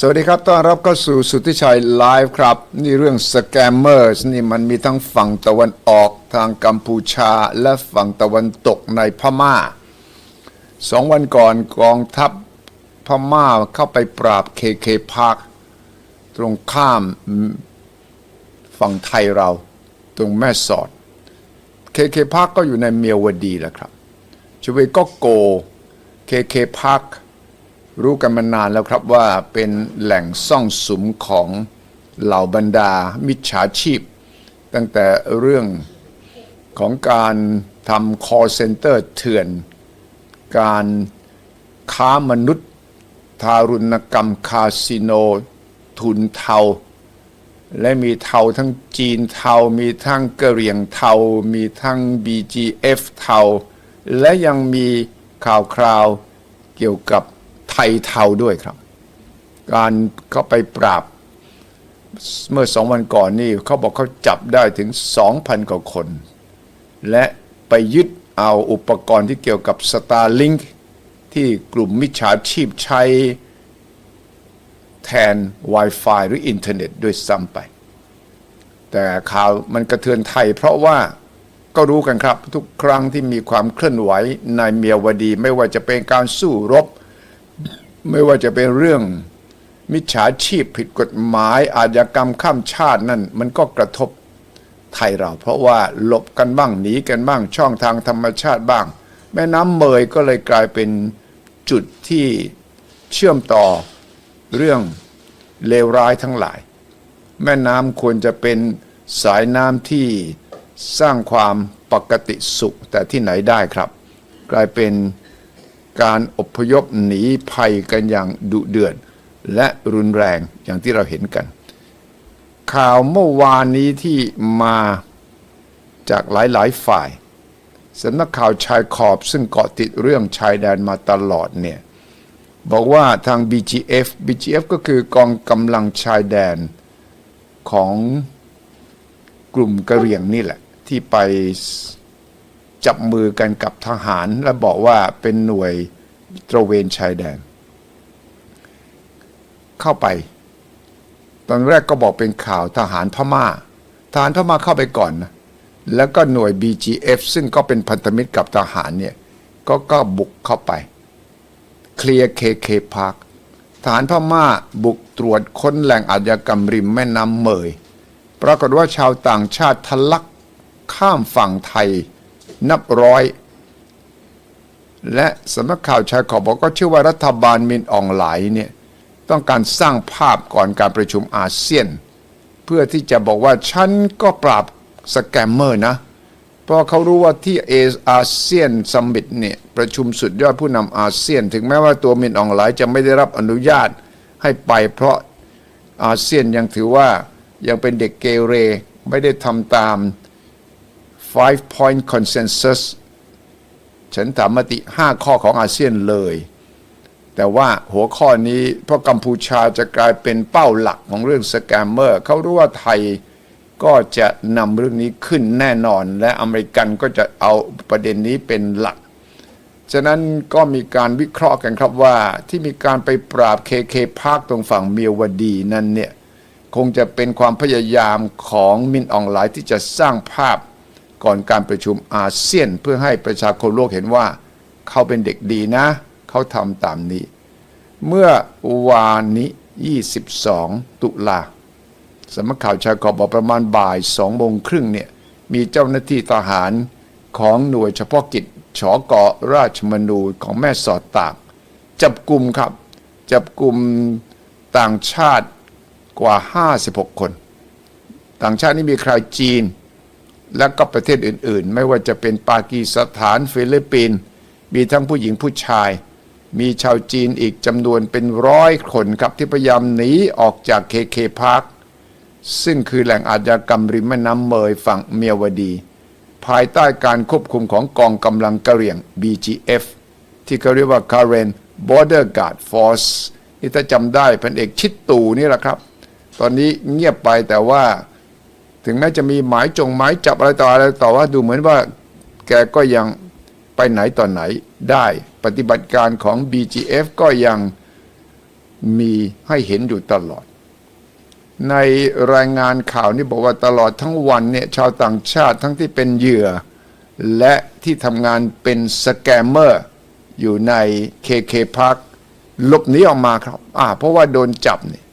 สวัสดีครับ ต้อนรับเข้าสู่สุทธิชัยไลฟ์ครับ นี่เรื่องสแกมเมอร์สนี่มันมีทั้งฝั่งตะวันออกทางกัมพูชา และฝั่งตะวันตกในพม่าสองวันก่อนกองทัพพม่าเข้าไปปราบเคเคพาร์คตรงข้ามฝั่งไทยเรา ตรงแม่สอดเคเคพาร์คก็อยู่ในเมียวดีแหละครับชเวก็โกเคเคพาร์ค รู้กันมานานแล้วครับว่าเป็นแหล่งซ่องสุมของเหล่าบรรดามิจฉาชีพ ตั้งแต่เรื่องของการทำ call center เถื่อน การค้ามนุษย์ ทารุณกรรมคาสิโน ทุนเทา และมีเทาทั้งจีนเทา มีทั้งกะเรียงเทา มีทั้ง BGF เทา และยังมีข่าวคราวเกี่ยวกับ ไทยเทาด้วยครับ การเข้าไปปราบเมื่อสองวันก่อนนี่เขาบอกเขาจับได้ถึง 2,000 กว่าคน และไปยึดเอาอุปกรณ์ที่เกี่ยวกับ Starlink ที่กลุ่มมิจฉาชีพใช้แทน Wi-Fi หรืออินเทอร์เน็ตด้วยซ้ำไป แต่ข่าวมันกระเทือนไทยเพราะว่าก็รู้กันครับทุกครั้งที่มีความเคลื่อนไหวในเมียวดี ไม่ว่าจะเป็นการสู้รบ ไม่ว่าจะเป็นเรื่อง มิจฉาชีพผิดกฎหมายอาชญากรรมข้ามชาตินั่นมันก็กระทบไทยเรา เพราะว่าหลบกันบ้างหนีกันบ้างช่องทางธรรมชาติบ้าง แม่น้ำเมยก็เลยกลายเป็นจุดที่เชื่อมต่อเรื่องเลวร้ายทั้งหลาย แม่น้ำควรจะเป็นสายน้ำที่สร้างความปกติสุขแต่ที่ไหนได้ครับ กลายเป็น การอพยพหนีภัยกันอย่างดุเดือดและรุนแรงอย่างที่เราเห็นกัน ข่าวเมื่อวานนี้ที่มาจากหลายๆฝ่ายสำนักข่าวชายขอบซึ่งเกาะติดเรื่องชายแดนมาตลอดเนี่ยบอกว่าทาง BGF BGF ก็คือกองกำลังชายแดนของกลุ่มกะเหรี่ยงนี่แหละ ที่ไป จับมือกันกับทหาร และบอกว่าเป็นหน่วยตระเวนชายแดน เข้าไป ตอนแรกก็บอกเป็นข่าวทหารพม่า ทหารพม่าเข้าไปก่อนนะแล้วก็หน่วย BGF ซึ่งก็เป็นพันธมิตรกับทหารเนี่ยก็ก็บุกเข้าไป เคลียร์เคเคพาร์คทหารพม่าบุกตรวจค้นแหล่งอาชญากรรมริมแม่น้ำเมย ปรากฏว่าชาวต่างชาติทะลักข้ามฝั่งไทย นับร้อย และสำนักข่าวชายขอบบอกก็เชื่อว่ารัฐบาลมินอองไหลเนี่ยต้องการสร้างภาพก่อนการประชุมอาเซียน เพื่อที่จะบอกว่าฉันก็ปราบสแกมเมอร์นะ เพราะเขารู้ว่าที่เออาเซียนซัมมิตเนี่ยประชุมสุดยอดผู้นำอาเซียน ถึงแม้ว่าตัวมินอองไหลจะไม่ได้รับอนุญาตให้ไป เพราะอาเซียนยังถือว่ายังเป็นเด็กเกเรไม่ได้ทำตาม five point consensus ฉันถามมติ 5 ข้อของอาเซียนเลย แต่ว่าหัวข้อนี้เพราะกัมพูชาจะกลายเป็นเป้าหลักของเรื่องสแกมเมอร์เขารู้ว่าไทยก็จะนำเรื่องนี้ขึ้นแน่นอน และอเมริกันก็จะเอาประเด็นนี้เป็นหลัก ฉะนั้นก็มีการวิเคราะห์กันครับว่าที่มีการไปปราบเคเคพาร์คตรงฝั่งเมียวดีนั้นเนี่ยคงจะเป็นความพยายามของมินออนไลน์ที่จะสร้างภาพ ก่อนการประชุมอาเซียนเพื่อให้ประชาคมโลกเห็นว่า เขาเป็นเด็กดีนะ เขาทำตามนี้ เมื่อวานนี้ 22 ตุลาสำนักข่าวชายขอบบอกประมาณบ่ายสองโมงครึ่งเนี่ยมีเจ้าหน้าที่ทหารของหน่วยเฉพาะกิจชอกอราชมนูของแม่สอดตากจับกลุ่มครับ จับกลุ่มต่างชาติกว่า 56 คน ต่างชาตินี่มีใครจีน และก็ประเทศอื่นๆ ไม่ว่าจะเป็นปากีสถานฟิลิปปินส์มีทั้งผู้หญิงผู้ชาย มีชาวจีนอีกจำนวนเป็นร้อยคนครับที่พยายามหนีออกจากเคเคพาร์คซึ่งคือแหล่งอาชญากรรมริมแม่น้ำเมยฝั่งเมียวดี ภายใต้การควบคุมของกองกำลังกะเหรี่ยง BGF ที่เขาเรียกว่า Karen Border Guard Force นี่ถ้าจำได้พันเอกชิดตูนี่แหละครับ ตอนนี้เงียบไปแต่ว่า ถึงแม้จะมีหมายจงหมายจับอะไรต่ออะไรต่อว่าดูเหมือนว่าแกก็ยังไปไหนต่อไหนได้ปฏิบัติการของ BGF ก็ยังมีให้เห็นอยู่ตลอด ในรายงานข่าวนี่บอกว่าตลอดทั้งวันเนี่ยชาวต่างชาติทั้งที่เป็นเหยื่อ และที่ทำงานเป็นสแกมเมอร์อยู่ใน KK Park หลบหนีออกมาครับอ่าเพราะว่าโดนจับเนี่ย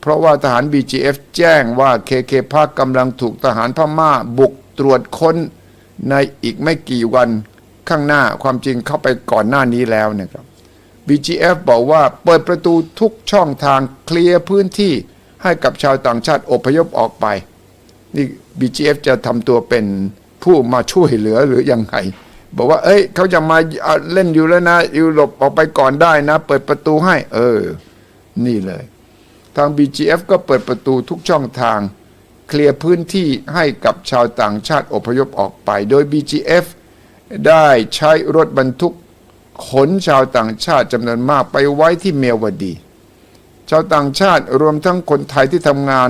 เพราะว่าทหาร BGF แจ้งว่า KK Park กำลังถูกทหารพม่าบุกตรวจค้นในอีกไม่กี่วันข้างหน้าความจริงเข้าไปก่อนหน้านี้แล้วนะครับ BGF บอกว่าเปิดประตูทุกช่องทางเคลียร์พื้นที่ให้กับชาวต่างชาติอพยพออกไป นี่ BGF จะทำตัวเป็นผู้มาช่วยเหลือหรือยังไง บอกว่า เอ้ย เขาจะมาเอาเล่นอยู่แล้วนะอยู่หลบออกไปก่อนได้นะ เปิดประตูให้ เออ นี่เลย ทาง BGF ก็เปิดประตูทุกช่องทาง เคลียร์พื้นที่ให้กับชาวต่างชาติอพยพออกไป โดย BGF ได้ใช้รถบรรทุกขนชาวต่างชาติจำนวนมากไปไว้ที่เมียวดี ชาวต่างชาติรวมทั้งคนไทยที่ทำงาน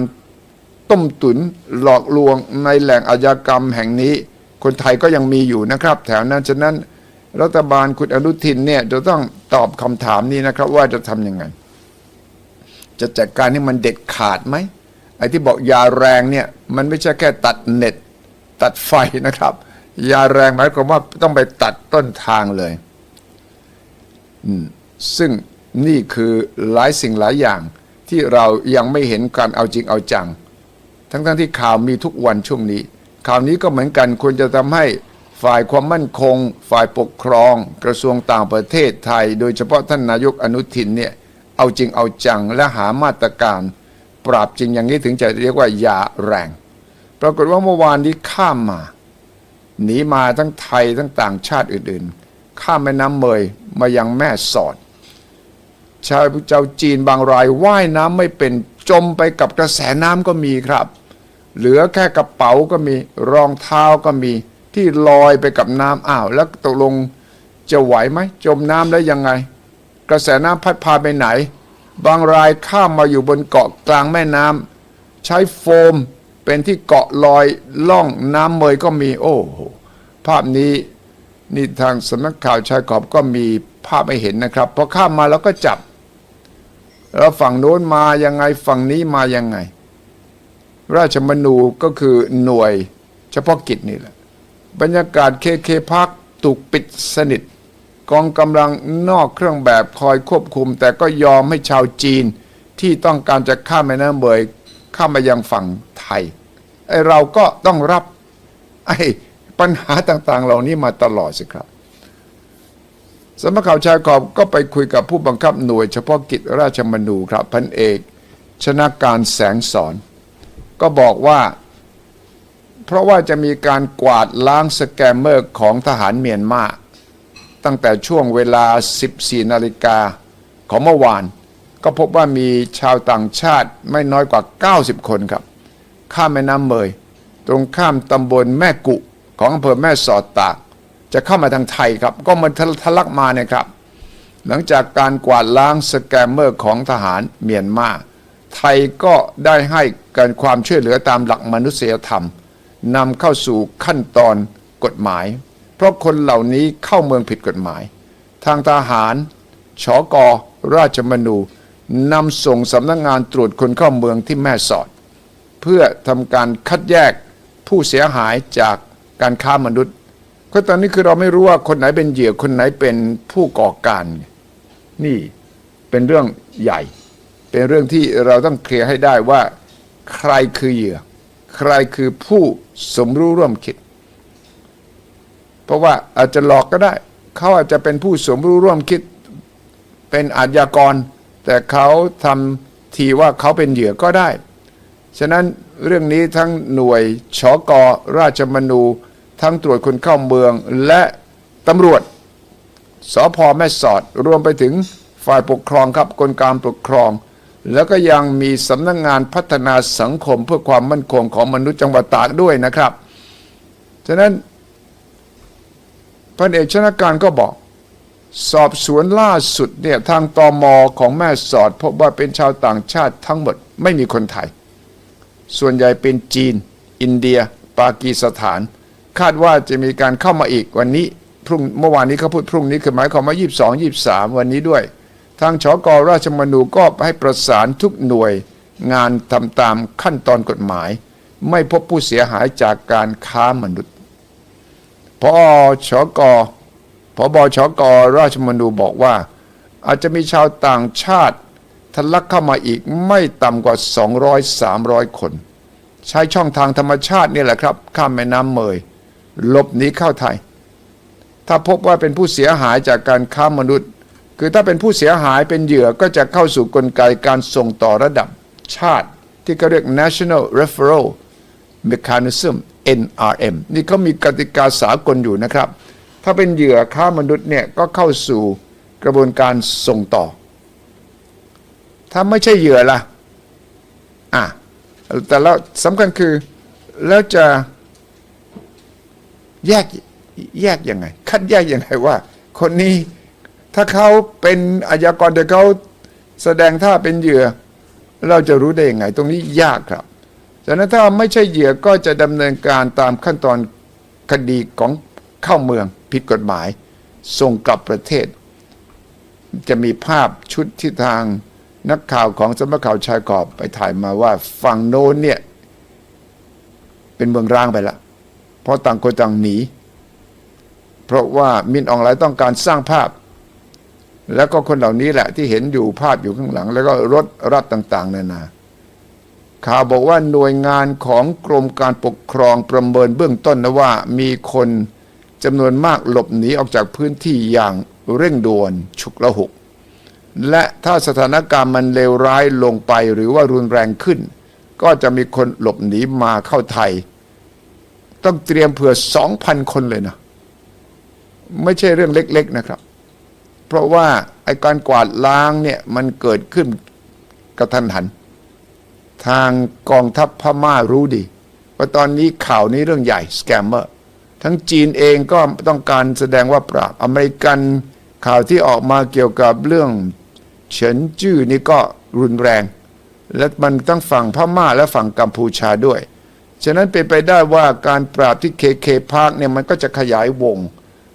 ต้มตุนหลอกลวงในแหล่งอาชญากรรมแห่งนี้ คนไทยก็ยังมีอยู่นะครับ แถวนั้นฉะนั้น รัฐบาลคุณอนุทินเนี่ยจะต้องตอบคำถามนี้นะครับว่าจะทำยังไง จะจัดการให้มันเด็ดขาดไหมไอ้ที่บอกยาแรงเนี่ยมันไม่ใช่แค่ตัดเน็ต ตัดไฟนะครับ ยาแรงหมายความว่าต้องไปตัดต้นทางเลยอืมซึ่งนี่คือหลายสิ่งหลายอย่างที่เรายังไม่เห็นการเอาจริงเอาจัง ทั้งๆทที่ข่าวมีทุกวันช่วงนี้ ข่าวนี้ก็เหมือนกันควรจะทำให้ฝ่ายความมั่นคง ฝ่ายปกครอง กระทรวงต่างประเทศไทย โดยเฉพาะท่านนายกอนุทินเนี่ย เอาจริงเอาจังและหามาตรการ ปราบจริงอย่างนี้ถึงจะเรียกว่ายาแรง ปรากฏว่าเมื่อวานนี้ข้ามมา หนีมาทั้งไทยทั้งต่างชาติอื่นๆ ข้ามแม่น้ำเมยมายังแม่สอด ชาวเจ้าจีนบางรายว่ายน้ำไม่เป็นจมไปกับกระแสน้ำก็มีครับ เหลือแค่กระเป๋าก็มีรองเท้าก็มีที่ลอยไปกับน้ำอ้าว แล้วตกลงจะไหวไหมจมน้ำแล้วยังไง กระแสน้ำพัดพาไปไหน บางรายข้ามมาอยู่บนเกาะกลางแม่น้ำใช้โฟมเป็นที่เกาะลอยล่องน้ำเมยก็มีโอ้โหภาพนี้นี่ทางสำนักข่าวชายขอบก็มีภาพให้เห็นนะครับพอข้ามมาแล้วก็จับแล้วฝั่งโน้นมายังไงฝั่งนี้มายังไง ราชมนูก็คือหน่วยเฉพาะกิจนี่แหละ บรรยากาศเคเคพักถูกปิดสนิท กองกำลังนอกเครื่องแบบคอยควบคุม แต่ก็ยอมให้ชาวจีนที่ต้องการจะข้ามแม่น้ำเบยข้ามมายังฝั่งไทยไอเราก็ต้องรับไอปัญหาต่างๆ เหล่านี้มาตลอดสิครับสำนักข่าวชายขอบก็ไปคุยกับผู้บังคับหน่วย เฉพาะกิจราชมนูครับพันเอก ชนะการแสงสอน ก็บอกว่า เพราะว่าจะมีการกวาดล้างสแกมเมอร์ของทหารเมียนมา ตั้งแต่ช่วงเวลา 14 นาฬิกาของเมื่อวาน ก็พบว่ามีชาวต่างชาติไม่น้อยกว่า 90 คนครับ ข้ามแม่น้ำเมย ตรงข้ามตำบลแม่กุของอำเภอแม่สอดตาก จะเข้ามาทางไทยครับ ก็มันทะลักมาเนี่ยครับ หลังจากการกวาดล้างสแกมเมอร์ของทหารเมียนมาไทยก็ได้ให้การความช่วยเหลือตามหลักมนุษยธรรมนำเข้าสู่ขั้นตอนกฎหมาย เพราะคนเหล่านี้เข้าเมืองผิดกฎหมาย ทางทหารชกอราชมนูนำส่งสำนักงงานตรวจคนเข้าเมืองที่แม่สอด เพื่อทำการคัดแยกผู้เสียหายจากการค้ามนุษย์เพราะตอนนี้คือเราไม่รู้ว่าคนไหนเป็นเหยื่อคนไหนเป็นผู้ก่อการ นี่เป็นเรื่องใหญ่ เป็นเรื่องที่เราต้องเคลียร์ให้ได้ว่า ใครคือเหยื่อ ใครคือผู้สมรู้ร่วมคิด เพราะว่าอาจจะหลอกก็ได้ เขาอาจจะเป็นผู้สมรู้ร่วมคิดเป็นอาชญากร แต่เขาทำทีว่าเขาเป็นเหยื่อก็ได้ ฉะนั้นเรื่องนี้ทั้งหน่วยชกราชมนู ทั้งตรวจคนเข้าเมืองและตำรวจสพแม่สอดรวมไปถึงฝ่ายปกครองครับกลการปกครอง แล้วก็ยังมีสำนักงงานพัฒนาสังคมเพื่อความมั่นคงของมนุษย์จังหวัดตากด้วยนะครับ ฉะนั้น พันเอกชนาการก็บอก สอบสวนล่าสุดเนี่ยทางตอมอของแม่สอดพบว่าเป็นชาวต่างชาติทั้งหมดไม่มีคนไทย ส่วนใหญ่เป็นจีน อินเดีย ปากีสถาน คาดว่าจะมีการเข้ามาอีกวันนี้พรุ่งเมื่อวานนี้เขาพูดพรุ่งนี้คือหมายความว่า22 23 วันนี้ด้วย ทางชกราชมนูก็ให้ประสานทุกหน่วยงานทำตามขั้นตอนกฎหมาย ไม่พบผู้เสียหายจากการค้ามนุษย์ พอชกพบชกราชมนูบอกว่า อาจจะมีชาวต่างชาติทะลักเข้ามาอีกไม่ต่ำกว่า 200-300 คน ใช้ช่องทางธรรมชาตินี่แหละครับ ข้ามแม่น้ำเมยหลบหนีเข้าไทย ถ้าพบว่าเป็นผู้เสียหายจากการค้ามนุษย์ คือถ้าเป็นผู้เสียหายเป็นเหยื่อก็จะเข้าสู่กลไกการส่งต่อระดับชาติที่เขาเรียก National Referral Mechanism NRM นี่เขามีกติกาสากลอยู่นะครับ ถ้าเป็นเหยื่อค้ามนุษย์เนี่ยก็เข้าสู่กระบวนการส่งต่อ ถ้าไม่ใช่เหยื่อล่ะอะแต่แล้วสำคัญคือแล้วจะแยกแยกยังไง คัดแยกยังไงว่า คนนี้ถ้าเขาเป็นอาชญากรแต่เขาแสดงท่าเป็นเหยื่อ เราจะรู้ได้ยังไง ตรงนี้ยากครับ ฉะนั้นถ้าไม่ใช่เหยื่อก็จะดำเนินการตามขั้นตอนคดีของเข้าเมืองผิดกฎหมาย ส่งกลับประเทศ จะมีภาพชุดที่ทางนักข่าวของสำนักข่าวชายขอบไปถ่ายมาว่าฝั่งโน้นเนี่ย เป็นเมืองร้างไปละเพราะต่างคนต่างหนี เพราะว่ามินออนไลต้องการสร้างภาพ แล้วก็คนเหล่านี้แหละที่เห็นอยู่ภาพอยู่ข้างหลัง แล้วก็รถรัฐต่าง ๆ นานา ข่าวบอกว่าหน่วยงานของกรมการปกครองประเมินเบื้องต้นนะว่ามีคนจำนวนมากหลบหนีออกจากพื้นที่อย่างเร่งด่วนฉุกละหุก และถ้าสถานการณ์มันเลวร้ายลงไปหรือว่ารุนแรงขึ้น ก็จะมีคนหลบหนีมาเข้าไทย ต้องเตรียมเผื่อ 2,000 คนเลยนะ ไม่ใช่เรื่องเล็ก ๆนะครับ เพราะว่าไอการกวาดล้างเนี่ยมันเกิดขึ้นกระทันหัน ทางกองทัพพม่ารู้ดี ว่าตอนนี้ข่าวนี้เรื่องใหญ่สแกมเมอร์ทั้งจีนเองก็ต้องการแสดงว่าปราบอเมริกันข่าวที่ออกมาเกี่ยวกับเรื่องเฉินจื้อนี่ก็รุนแรง และมันต้องฝั่งพม่าและฝั่งกัมพูชาด้วย ฉะนั้นเป็นไปได้ว่าการปราบที่เคเคพาร์คเนี่ยมันก็จะขยายวง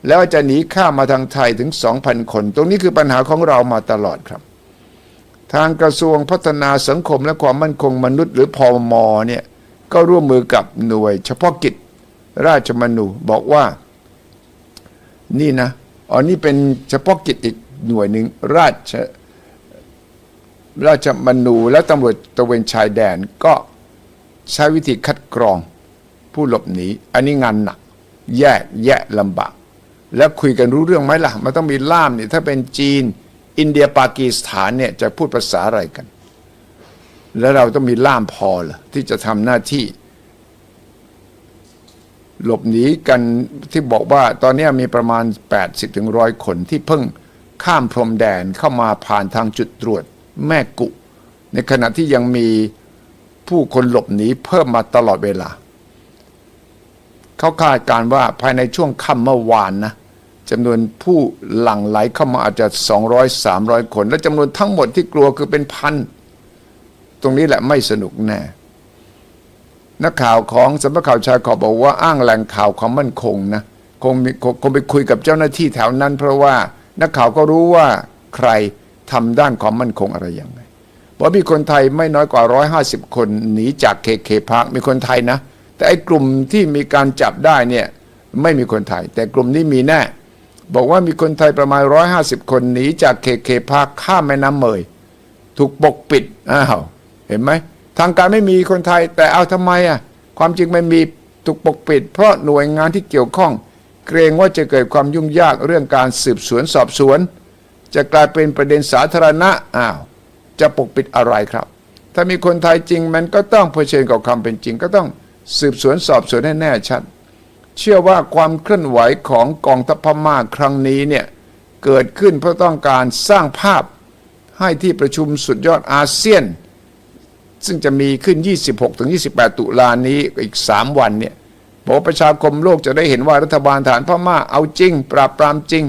แล้วจะหนีข้ามมาทางไทยถึง 2,000 คน ตรงนี้คือปัญหาของเรามาตลอดครับ ทางกระทรวงพัฒนาสังคมและความมั่นคงมนุษย์หรือพอมเนี่ยก็ร่วมมือกับหน่วย เฉพาะกิจราชมนูบอกว่า นี่นะอ๋อนี่เป็นเฉพาะกิจอีกหน่วยหนึ่งราชราชมนูและตำรวจตะเวนชายแดนก็ใช้วิธีคัดกรองผู้หลบหนีอันนี้งานหนัก แยกแยะลำบาก แล้วคุยกันรู้เรื่องไหมล่ะ มันต้องมีล่ามเนี่ยถ้าเป็นจีน อินเดียปากีสถานเนี่ยจะพูดภาษาอะไรกัน แล้วเราต้องมีล่ามพอเหรอที่จะทำหน้าที่ หลบหนีกันที่บอกว่าตอนนี้มีประมาณ 80ถึงร้อยคนที่เพิ่งข้ามพรมแดนเข้ามาผ่านทางจุดตรวจแม่กุ ในขณะที่ยังมีผู้คนหลบหนีเพิ่มมาตลอดเวลา เขาคาดการณ์ว่าภายในช่วงค่ำเมื่อวานนะ จำนวนผู้หลั่งไหลเข้ามาอาจจะ 200 300 คน และจำนวนทั้งหมดที่กลัวคือเป็นพันตรงนี้แหละไม่สนุกแน่ นักข่าวของสำนักข่าวชายขอบบอกว่าอ้างแหล่งข่าวความมั่นคงนะคงมีคงไปคุยกับเจ้าหน้าที่แถวนั้น เพราะว่านักข่าวก็รู้ว่าใครทำด้านความมั่นคงอะไรอย่างไรบอกมีคนไทยไม่น้อยกว่า 150 คนหนีจากเคเคพาร์คมีคนไทยนะ แต่ไอ้กลุ่มที่มีการจับได้เนี่ยไม่มีคนไทย แต่กลุ่มนี้มีแน่ บอกว่ามีคนไทยประมาณ 150 คนหนีจากเคเคพาคข้ามแม่น้ำเมย ถูกปกปิดอ้าวเห็นไหมทางการไม่มีคนไทยแต่เอาทำไมอะความจริงไมันมีถูกปกปิด เพราะหน่วยงานที่เกี่ยวข้อง เกรงว่าจะเกิดความยุ่งยากเรื่องการสืบสวนสอบสวน จะกลายเป็นประเด็นสาธารณะอ้าวจะปกปิดอะไรครับ ถ้ามีคนไทยจริงมันก็ต้องเผชิญกับความเป็นจริง ก็ต้องสืบสวนสอบสวนให้แน่ชัด เชื่อว่าความเคลื่อนไหวของกองทัพพม่าครั้งนี้เนี่ยเกิดขึ้นเพราะต้องการสร้างภาพให้ที่ประชุมสุดยอดอาเซียน ซึ่งจะมีขึ้น 26-28 ตุลานี้อีก 3 วันเนี่ยบอกประชาคมโลกจะได้เห็นว่ารัฐบาลฐานพม่าเอาจริง ปราบปรามจริง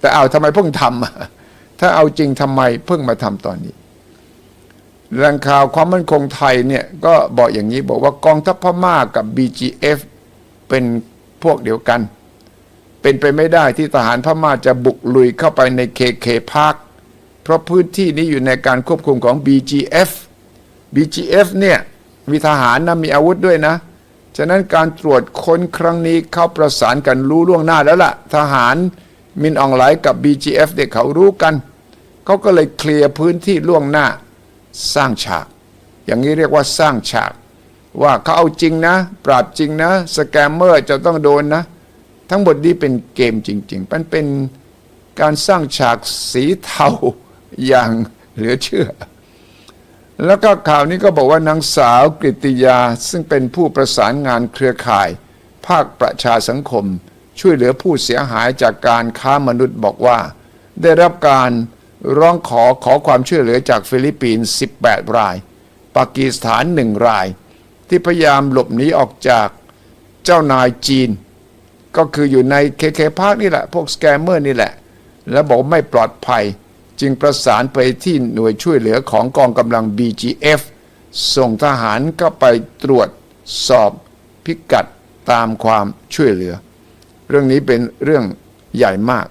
แต่เอาทำไมเพิ่งทำถ้าเอาจริงทำไมเพิ่งมาทำตอนนี้แหล่งข่าวความมั่นคงไทยเนี่ยก็บอกอย่างนี้บอกว่ากองทัพพม่ากับ BGF เป็น พวกเดียวกัน เป็นไปไม่ได้ที่ทหารพม่าจะบุกลุยเข้าไปในเคเคพาร์คเพราะพื้นที่นี้อยู่ในการควบคุมของ BGF BGF เนี่ยมีทหารนะมีอาวุธด้วยนะ ฉะนั้นการตรวจค้นครั้งนี้เขาประสานกันรู้ล่วงหน้าแล้วล่ะ ทหารมินอองไหลกับ BGF เด็กเขารู้กัน เขาก็เลยเคลียร์พื้นที่ล่วงหน้า สร้างฉาก อย่างนี้เรียกว่าสร้างฉาก ว่าเขาเอาจริงนะ ปราบจริงนะ สแกมเมอร์จะต้องโดนนะ ทั้งหมดนี้เป็นเกมจริง ๆ มันเป็นการสร้างฉากสีเทาอย่างเหลือเชื่อ แล้วก็ข่าวนี้ก็บอกว่านางสาวกฤติยาซึ่งเป็นผู้ประสานงานเครือข่าย ภาคประชาสังคม ช่วยเหลือผู้เสียหายจากการค้ามนุษย์บอกว่า ได้รับการร้องขอขอความช่วยเหลือจากฟิลิปปินส์ 18 ราย ปากีสถานหนึ่งราย ที่พยายามหลบหนีออกจากเจ้านายจีน ก็คืออยู่ในเคเคพาร์คนี่แหละ พวกสแกมเมอร์นี่แหละ แล้วบอกไม่ปลอดภัย จึงประสานไปที่หน่วยช่วยเหลือของกองกำลัง BGF ส่งทหารเข้าไปตรวจสอบพิกัดตามความช่วยเหลือ เรื่องนี้เป็นเรื่องใหญ่มาก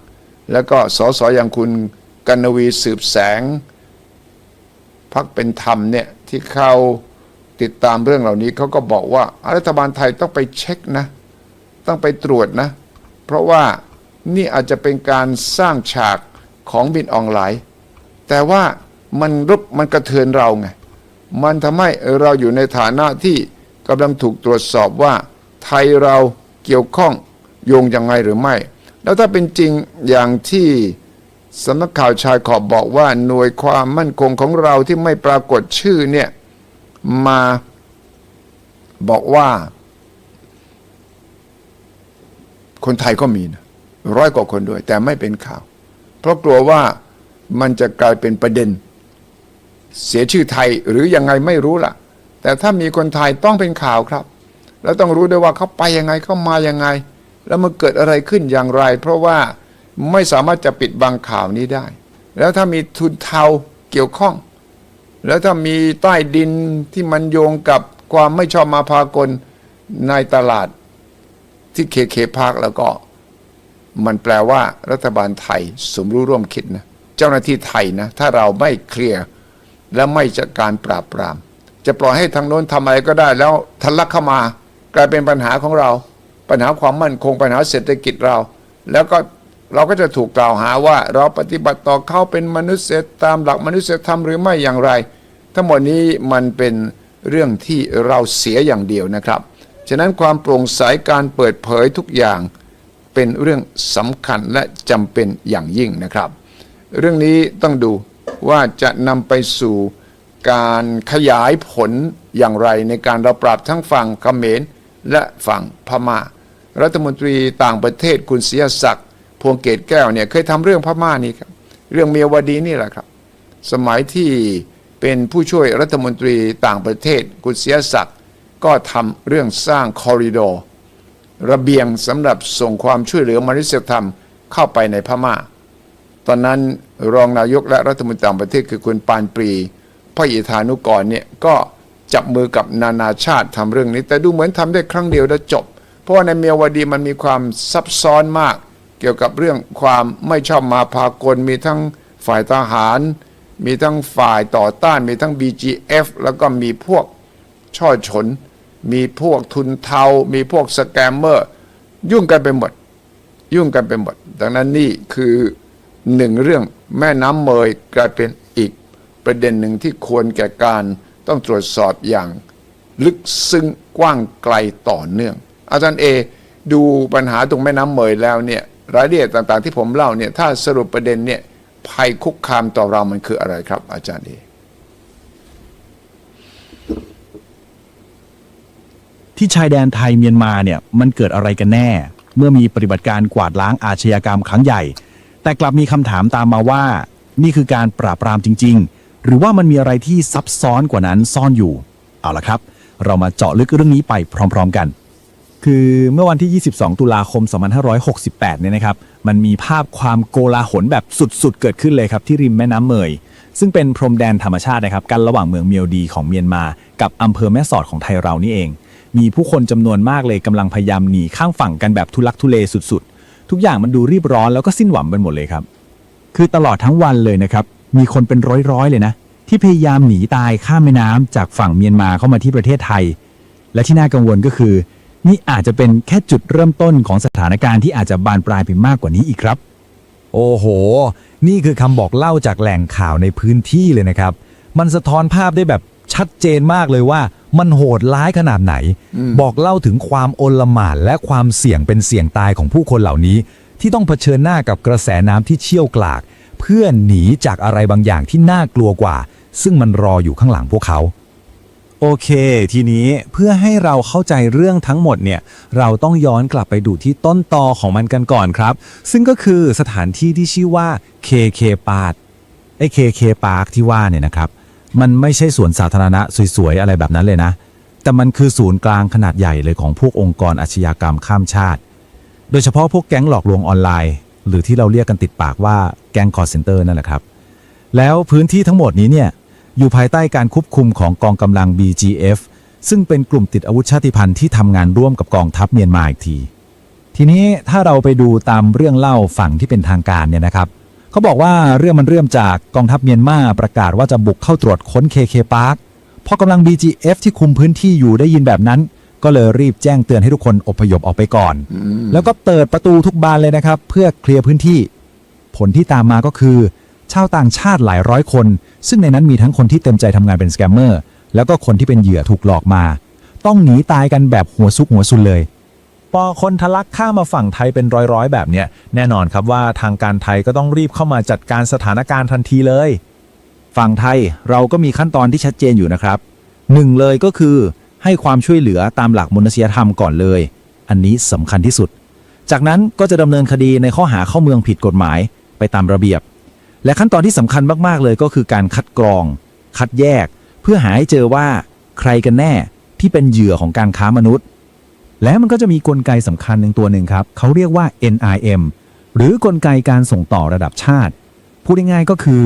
แล้วก็สสอย่างคุณกันวีสืบแสงพักเป็นธรรมเนี่ยที่เขา ติดตามเรื่องเหล่านี้เขาก็บอกว่ารัฐบาลไทยต้องไปเช็คนะ ต้องไปตรวจนะ เพราะว่านี่อาจจะเป็นการสร้างฉากของบินออนไลน์ แต่ว่ามันรุกมันกระเทือนเราไง มันทำให้เราอยู่ในฐานะที่กำลังถูกตรวจสอบว่า ไทยเราเกี่ยวข้องโยงยังไงหรือไม่ แล้วถ้าเป็นจริงอย่างที่สำนักข่าวชายขอบบอกว่าหน่วยความมั่นคงของเราที่ไม่ปรากฏชื่อเนี่ย มาบอกว่า คนไทยก็มีนะร้อยกว่าคนด้วย แต่ไม่เป็นข่าว เพราะกลัวว่ามันจะกลายเป็นประเด็น เสียชื่อไทยหรือยังไงไม่รู้ล่ะ แต่ถ้ามีคนไทยต้องเป็นข่าวครับ แล้วต้องรู้ด้วยว่าเขาไปยังไงเขามายังไง แล้วมันเกิดอะไรขึ้นอย่างไร เพราะว่าไม่สามารถจะปิดบังข่าวนี้ได้ แล้วถ้ามีทุนเทาเกี่ยวข้อง แล้วถ้ามีใต้ดินที่มันโยงกับความไม่ชอบมาพากลในตลาดที่เคเคพาร์คแล้วก็ มันแปลว่ารัฐบาลไทยสมรู้ร่วมคิดนะเจ้าหน้าที่ไทยนะ ถ้าเราไม่เคลียร์และไม่จัดการปราบปราม จะปล่อยให้ทางโน้นทำอะไรก็ได้ แล้วทะลักเข้ามากลายเป็นปัญหาของเรา ปัญหาความมั่นคงปัญหาเศรษฐกิจเรา แล้วก็ เราก็จะถูกกล่าวหาว่าเราปฏิบัติต่อเขาเป็นมนุษย์ตามหลักมนุษยธรรมหรือไม่อย่างไร ทั้งหมดนี้มันเป็นเรื่องที่เราเสียอย่างเดียวนะครับ ฉะนั้นความโปร่งใสการเปิดเผยทุกอย่าง เป็นเรื่องสำคัญและจำเป็นอย่างยิ่งนะครับ เรื่องนี้ต้องดูว่าจะนำไปสู่การขยายผลอย่างไรในการเราปราบทั้งฝั่งเขมรและฝั่งพม่า รัฐมนตรีต่างประเทศคุณเสียศักดิ์ พวงเกตแก้วเนี่ยเคยทำเรื่องพม่านี่ครับ เรื่องเมียวดีนี่แหละครับ สมัยที่เป็นผู้ช่วยรัฐมนตรีต่างประเทศคุณเสียศักดิ์ก็ทำเรื่องสร้างคอริดอร์ระเบียงสำหรับส่งความช่วยเหลือมนุษยธรรมเข้าไปในพม่า ตอนนั้นรองนายกและรัฐมนตรีต่างประเทศคือคุณปานปรีพระอิฐานุกรเนี่ยก็จับมือกับนานาชาติทำเรื่องนี้ แต่ดูเหมือนทำได้ครั้งเดียวแล้วจบ เพราะว่าในเมียวดีมันมีความซับซ้อนมาก เกี่ยวกับเรื่องความไม่ชอบมาพากลมีทั้งฝ่ายทหาร มีทั้งฝ่ายต่อต้าน มีทั้ง BGF แล้วก็มีพวกช่อฉน มีพวกทุนเทา มีพวกสแกมเมอร์ ยุ่งกันไปหมด ยุ่งกันไปหมด ดังนั้นนี่คือหนึ่งเรื่องแม่น้ำเมยกลายเป็นอีกประเด็นหนึ่งที่ควรแก่การต้องตรวจสอบอย่าง ลึกซึ้งกว้างไกลต่อเนื่อง อาจารย์เอดูปัญหาตรงแม่น้ำเมยแล้วเนี่ย รายละเอียดต่างๆ ที่ผมเล่าเนี่ยถ้าสรุปประเด็นเนี่ยภัยคุกคามต่อเรามันคืออะไรครับ อาจารย์เอที่ชายแดนไทยเมียนมาเนี่ยมันเกิดอะไรกันแน่ เมื่อมีปฏิบัติการกวาดล้างอาชญากรรมครั้งใหญ่ แต่กลับมีคำถามตามมาว่า นี่คือการปราบปรามจริง ๆ หรือว่ามันมีอะไรที่ซับซ้อนกว่านั้นซ่อนอยู่ เอาละครับ เรามาเจาะลึกเรื่องนี้ไปพร้อม ๆ กัน คือเมื่อวันที่ 22 ตุลาคม 2568 เนี่ยนะครับ มันมีภาพความโกลาหลแบบสุดๆ เกิดขึ้นเลยครับ ที่ริมแม่น้ำเมย ซึ่งเป็นพรมแดนธรรมชาตินะครับ กันระหว่างเมืองเมียวดีของเมียนมา กับอำเภอแม่สอดของไทยเรานี่เอง มีผู้คนจำนวนมากเลยกำลังพยายามหนีข้างฝั่งกันแบบทุลักทุเลสุดๆ ทุกอย่างมันดูรีบร้อนแล้วก็สิ้นหวังไปหมดเลยครับ คือตลอดทั้งวันเลยนะครับ มีคนเป็นร้อยๆ เลยนะ ที่พยายามหนีตายข้ามแม่น้ำจากฝั่งเมียนมาเข้ามาที่ประเทศไทย และที่น่ากังวลก็คือ นี่อาจจะเป็นแค่จุดเริ่มต้นของสถานการณ์ที่อาจจะบานปลายไปมากกว่านี้อีกครับ โอ้โห นี่คือคำบอกเล่าจากแหล่งข่าวในพื้นที่เลยนะครับ มันสะท้อนภาพได้แบบชัดเจนมากเลยว่ามันโหดร้ายขนาดไหน บอกเล่าถึงความโอลหม่านและความเสี่ยงเป็นเสี่ยงตายของผู้คนเหล่านี้ ที่ต้องเผชิญหน้ากับกระแสน้ำที่เชี่ยวกราก เพื่อหนีจากอะไรบางอย่างที่น่ากลัวกว่า ซึ่งมันรออยู่ข้างหลังพวกเขา โอเค ทีนี้เพื่อให้เราเข้าใจเรื่องทั้งหมดเนี่ย เราต้องย้อนกลับไปดูที่ต้นตอของมันกันก่อนครับ ซึ่งก็คือสถานที่ที่ชื่อว่า KK Park ไอ้ KK Park ที่ว่าเนี่ยนะครับ มันไม่ใช่สวนสาธารณะสวย ๆ อะไรแบบนั้นเลยนะ แต่มันคือศูนย์กลางขนาดใหญ่เลยของพวกองค์กรอาชญากรรมข้ามชาติ โดยเฉพาะพวกแก๊งหลอกลวงออนไลน์ หรือที่เราเรียกกันติดปากว่าแก๊งคอร์เซนเตอร์นั่นแหละครับ แล้วพื้นที่ทั้งหมดนี้เนี่ย อยู่ภายใต้การควบคุมของกองกำลัง BGF ซึ่งเป็นกลุ่มติดอาวุธชาติพันธุ์ที่ทำงานร่วมกับกองทัพเมียนมาอีกที ทีนี้ถ้าเราไปดูตามเรื่องเล่าฝั่งที่เป็นทางการเนี่ยนะครับเขาบอกว่าเรื่องมันเริ่มจากกองทัพเมียนมาประกาศว่าจะบุกเข้าตรวจค้น KK Park พอกำลัง BGF ที่คุมพื้นที่อยู่ได้ยินแบบนั้น ก็เลยรีบแจ้งเตือนให้ทุกคนอพยพออกไปก่อน แล้วก็เปิดประตูทุกบานเลยนะครับ เพื่อเคลียร์พื้นที่ ผลที่ตามมาก็คือ ชาวต่างชาติหลายร้อยคน ซึ่งในนั้นมีทั้งคนที่เต็มใจทำงานเป็นสแกมเมอร์แล้วก็คนที่เป็นเหยื่อถูกหลอกมา ต้องหนีตายกันแบบหัวซุกหัวซุนเลยพอคนทะลักข้ามมาฝั่งไทยเป็นร้อยๆ แบบเนี้ยแน่นอนครับว่าทางการไทยก็ต้องรีบเข้ามาจัดการสถานการณ์ทันทีเลย ฝั่งไทยเราก็มีขั้นตอนที่ชัดเจนอยู่นะครับหนึ่งเลยก็คือให้ความช่วยเหลือตามหลักมนุษยธรรมก่อนเลย อันนี้สำคัญที่สุด จากนั้นก็จะดำเนินคดีในข้อหาเข้าเมืองผิดกฎหมาย ไปตามระเบียบ และขั้นตอนที่สำคัญมากๆเลยก็คือการคัดกรอง คัดแยก เพื่อหาให้เจอว่าใครกันแน่ที่เป็นเหยื่อของการค้ามนุษย์ และมันก็จะมีกลไกสำคัญหนึ่งตัวหนึ่งครับ เขาเรียกว่า NIM หรือกลไกการส่งต่อระดับชาติ พูดง่ายๆก็คือ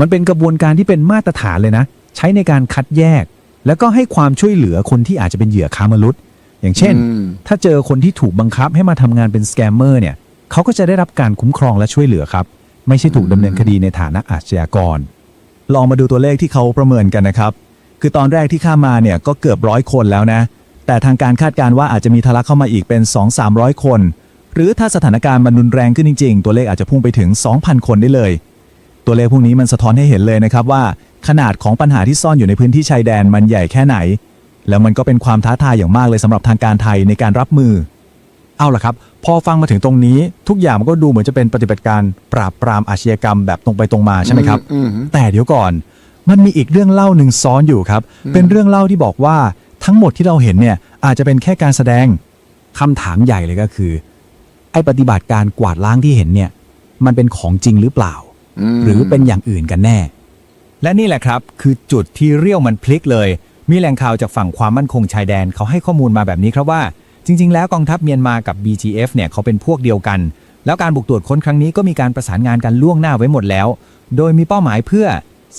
มันเป็นกระบวนการที่เป็นมาตรฐานเลยนะ ใช้ในการคัดแยก แล้วก็ให้ความช่วยเหลือคนที่อาจจะเป็นเหยื่อค้ามนุษย์ อย่างเช่นอืมถ้าเจอคนที่ถูกบังคับให้มาทำงานเป็นสแกมเมอร์เนี่ยเขาก็จะได้รับการคุ้มครองและช่วยเหลือครับ ไม่ใช่ถูกดำเนินคดีในฐานะอาชญากร ลองมาดูตัวเลขที่เขาประเมินกันนะครับ คือตอนแรกที่ข้ามมาเนี่ยก็เกือบร้อยคนแล้วนะ แต่ทางการคาดการณ์ว่าอาจจะมีทะลักเข้ามาอีกเป็น 2-300 คน หรือถ้าสถานการณ์มันรุนแรงขึ้นจริง ๆ ตัวเลขอาจจะพุ่งไปถึง 2,000 คนได้เลย ตัวเลขพวกนี้มันสะท้อนให้เห็นเลยนะครับว่า ขนาดของปัญหาที่ซ่อนอยู่ในพื้นที่ชายแดนมันใหญ่แค่ไหน แล้วมันก็เป็นความท้าทายอย่างมากเลยสำหรับทางการไทยในการรับมือ เอาล่ะครับ พอฟังมาถึงตรงนี้ ทุกอย่างมันก็ดูเหมือนจะเป็นปฏิบัติการปราบปรามอาชญากรรมแบบตรงไปตรงมาใช่ไหมครับ อืมอืม แต่เดี๋ยวก่อน มันมีอีกเรื่องเล่าหนึ่งซ้อนอยู่ครับ เป็นเรื่องเล่าที่บอกว่าทั้งหมดที่เราเห็นเนี่ยอาจจะเป็นแค่การแสดงคำถามใหญ่เลยก็คือ ไอ้ปฏิบัติการกวาดล้างที่เห็นเนี่ย มันเป็นของจริงหรือเปล่า ม หรือเป็นอย่างอื่นกันแน่ และนี่แหละครับ คือจุดที่เรี่ยวมันพลิกเลย มีแหล่งข่าวจากฝั่งความมั่นคงชายแดนเขาให้ข้อมูลมาแบบนี้ครับว่า จริง ๆ แล้วกองทัพเมียนมากับ BGF เนี่ยเขาเป็นพวกเดียวกัน แล้วการบุกตรวจค้นครั้งนี้ก็มีการประสานงานกันล่วงหน้าไว้หมดแล้ว โดยมีเป้าหมายเพื่อ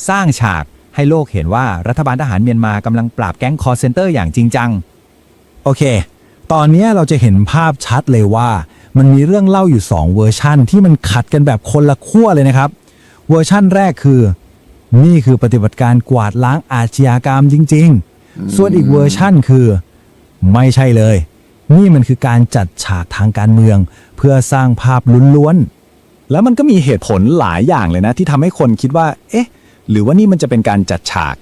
สร้างฉากให้โลกเห็นว่ารัฐบาลทหารเมียนมากำลังปราบแก๊งคอร์เซนเตอร์อย่างจริงจัง โอเค ตอนนี้เราจะเห็นภาพชัดเลยว่า มันมีเรื่องเล่าอยู่ 2 เวอร์ชั่น ที่มันขัดกันแบบคนละขั้วเลยนะครับ เวอร์ชั่นแรกคือ นี่คือปฏิบัติการกวาดล้างอาชญากรรมจริง ๆ ส่วนอีกเวอร์ชั่นคือ ไม่ใช่เลย นี่มันคือการจัดฉากทางการเมือง เพื่อสร้างภาพล้วนๆ แล้วมันก็มีเหตุผลหลายอย่างเลยนะ ที่ทำให้คนคิดว่า เอ๊ะ หรือว่านี่มันจะเป็นการจัดฉาก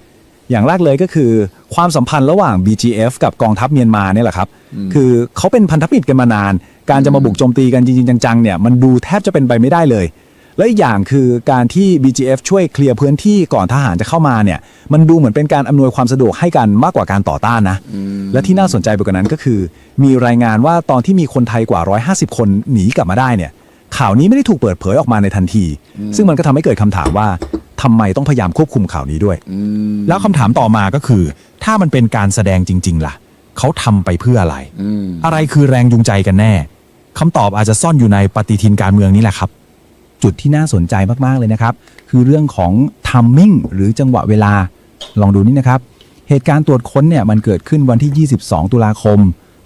อย่างแรกเลยก็คือ ความสัมพันธ์ระหว่าง BGF กับกองทัพเมียนมาเนี่ยแหละครับ คือเขาเป็นพันธมิตรกันมานาน การจะมาบุกโจมตีกันจริงๆ จังๆ เนี่ย มันดูแทบจะเป็นไปไม่ได้เลย และอีกอย่างคือการที่ BGF ช่วยเคลียร์พื้นที่ก่อนทหารจะเข้ามาเนี่ย มันดูเหมือนเป็นการอำนวยความสะดวกให้กันมากกว่าการต่อต้านนะ และที่น่าสนใจไปกว่านั้นก็คือ มีรายงานว่าตอนที่มีคนไทยกว่า 150 คนหนีกลับมาได้เนี่ย ข่าวนี้ไม่ได้ถูกเปิดเผยออกมาในทันที ซึ่งมันก็ทำให้เกิดคำถามว่าทำไมต้องพยายามควบคุมข่าวนี้ด้วยอืมแล้วคำถามต่อมาก็คือ ถ้ามันเป็นการแสดงจริง ๆ ล่ะ เขาทำไปเพื่ออะไรอืมอะไรคือแรงจูงใจกันแน่คำตอบอาจจะซ่อนอยู่ในปฏิทินการเมืองนี่แหละครับ จุดที่น่าสนใจมาก ๆ เลยนะครับ คือเรื่องของทัมมิ่งหรือจังหวะเวลา ลองดูนี่นะครับ เหตุการณ์ตรวจค้นเนี่ยมันเกิดขึ้นวันที่ 22 ตุลาคม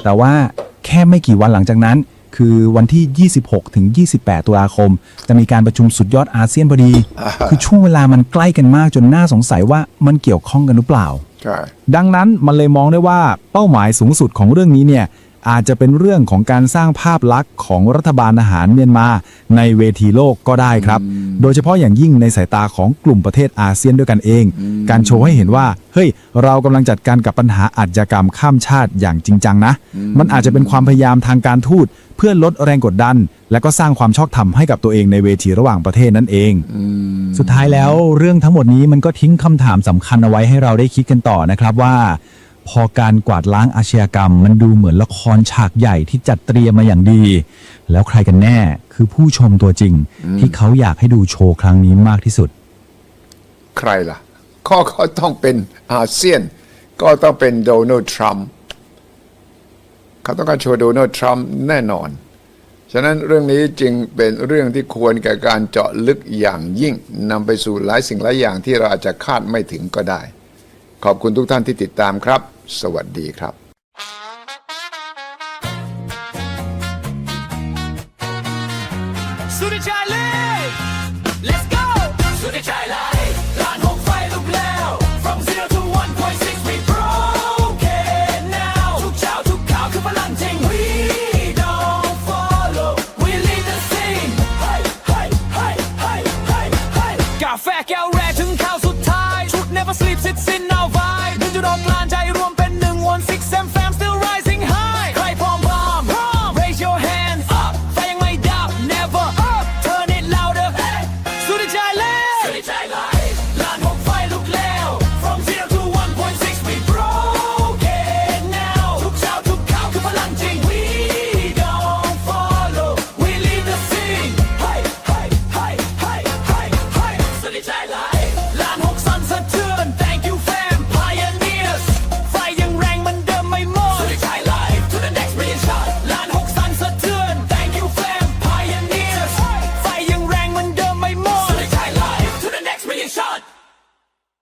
แต่ว่าแค่ไม่กี่วันหลังจากนั้น คือวันที่ 26 ถึง 28 ตุลาคม จะมีการประชุมสุดยอดอาเซียนพอดี คือช่วงเวลามันใกล้กันมากจนน่าสงสัยว่ามันเกี่ยวข้องกันหรือเปล่าใช่ดังนั้นมันเลยมองได้ว่าเป้าหมายสูงสุดของเรื่องนี้เนี่ย อาจจะเป็นเรื่องของการสร้างภาพลักษณ์ของรัฐบาลอาหารเมียนมาในเวทีโลกก็ได้ครับ โดยเฉพาะอย่างยิ่งในสายตาของกลุ่มประเทศอาเซียนด้วยกันเอง การโชว์ให้เห็นว่า เฮ้ย เรากำลังจัดการกับปัญหาอาชญากรรมข้ามชาติอย่างจริงจังนะ มันอาจจะเป็นความพยายามทางการทูตเพื่อลดแรงกดดัน และก็สร้างความชอบธรรมให้กับตัวเองในเวทีระหว่างประเทศนั่นเอง สุดท้ายแล้วเรื่องทั้งหมดนี้มันก็ทิ้งคำถามสำคัญเอาไว้ให้เราได้คิดกันต่อนะครับว่า พอการกวาดล้างอาชญากรรม มันดูเหมือนละครฉากใหญ่ที่จัดเตรียมมาอย่างดี แล้วใครกันแน่คือผู้ชมตัวจริง ที่เขาอยากให้ดูโชว์ครั้งนี้มากที่สุด ใครล่ะก็ก็ต้องเป็นอาเซียน ก็ต้องเป็นโดนัลด์ทรัมป์เขาต้องการโชว์โดนัลด์ทรัมป์แน่นอน ฉะนั้นเรื่องนี้จึงเป็นเรื่องที่ควรแก่การเจาะลึกอย่างยิ่งนำไปสู่หลายสิ่งหลายอย่างที่เราอาจจะคาดไม่ถึงก็ได้ ขอบคุณทุกท่านที่ติดตามครับ สวัสดีครับ